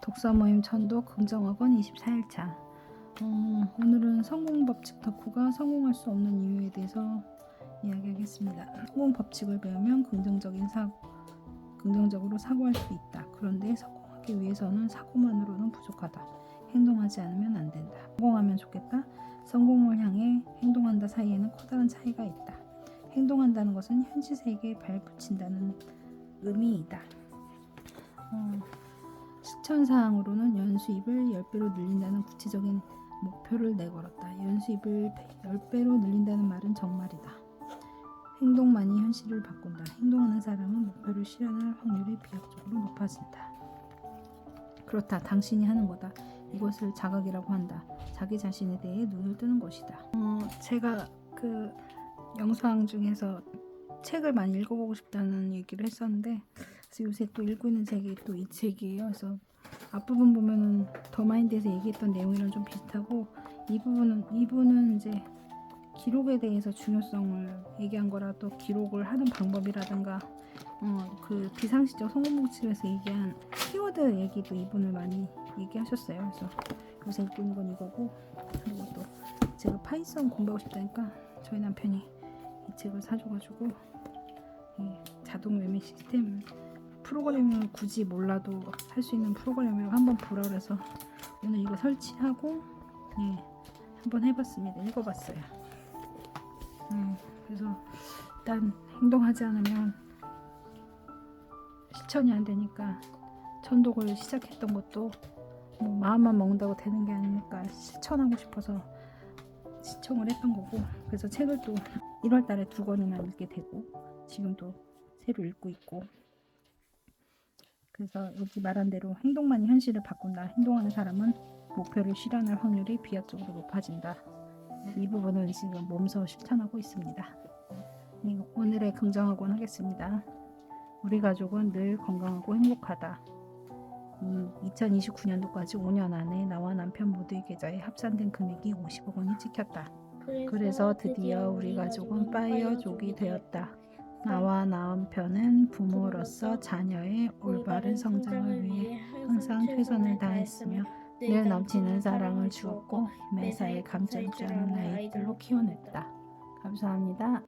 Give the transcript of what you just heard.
독서 모임 천도 긍정학원 24일차 어, 오늘은 성공 법칙 덕후가 성공할 수 없는 이유에 대해서 이야기하겠습니다. 성공 법칙을 배우면 긍정적인 사 긍정적으로 사고할 수 있다. 그런데 성공하기 위해서는 사고만으로는 부족하다. 행동하지 않으면 안 된다. 성공하면 좋겠다. 성공을 향해 행동한다 사이에는 커다란 차이가 있다. 행동한다는 것은 현실 세계에 발붙인다는 의미이다. 어, 실천 사항으로는 연수입을 10배로 늘린다는 구체적인 목표를 내걸었다. 연수입을 10배로 늘린다는 말은 정말이다. 행동만이 현실을 바꾼다. 행동하는 사람은 목표를 실현할 확률이 비약적으로 높아진다. 그렇다. 당신이 하는 거다. 이것을 자각이라고 한다. 자기 자신에 대해 눈을 뜨는 것이다. 어, 제가 그 영상 중에서 책을 많이 읽어보고 싶다는 얘기를 했었는데 요새 또 읽고 있는 책이 또 이 책이에요. 그래서 앞부분 보면은 더 마인드에서 얘기했던 내용이랑 좀 비슷하고 이 부분은 이분은 이제 기록에 대해서 중요성을 얘기한 거라 또 기록을 하는 방법이라든가 어, 그 비상시적 성공 법칙에서 얘기한 키워드 얘기도 이분을 많이 얘기하셨어요. 그래서 요새 읽고 있는 건 이거고 그리고 또 제가 파이썬 공부하고 싶다니까 저희 남편이 이 책을 사줘가지고 이 자동 매매 시스템 프로그래밍을 굳이 몰라도 할 수 있는 프로그래밍을 한번 보라 그래서 오늘 이거 설치하고 예, 한번 해봤습니다. 읽어봤어요. 음, 그래서 일단 행동하지 않으면 실천이 안 되니까 천독을 시작했던 것도 뭐 마음만 먹는다고 되는 게 아니니까 실천하고 싶어서 시청을 했던 거고 그래서 책을 또 1월 달에 두 권이나 읽게 되고 지금도 새로 읽고 있고 그래서 여기 말한 대로 행동만이 현실을 바꾼다. 행동하는 사람은 목표를 실현할 확률이 비약적으로 높아진다. 이 부분은 지금 몸소 실천하고 있습니다. 네, 오늘의 긍정학원 하겠습니다. 우리 가족은 늘 건강하고 행복하다. 2029년도까지 5년 안에 나와 남편 모두의 계좌에 합산된 금액이 50억 원이 찍혔다. 그래서 드디어 우리 가족은 파이어족이 되었다. 나와 남편은 부모로서 자녀의 올바른 성장을 위해 항상 최선을 다했으며 늘 넘치는 사랑을 주었고 매사에 감정지 않은 아이들로 키워냈다. 감사합니다.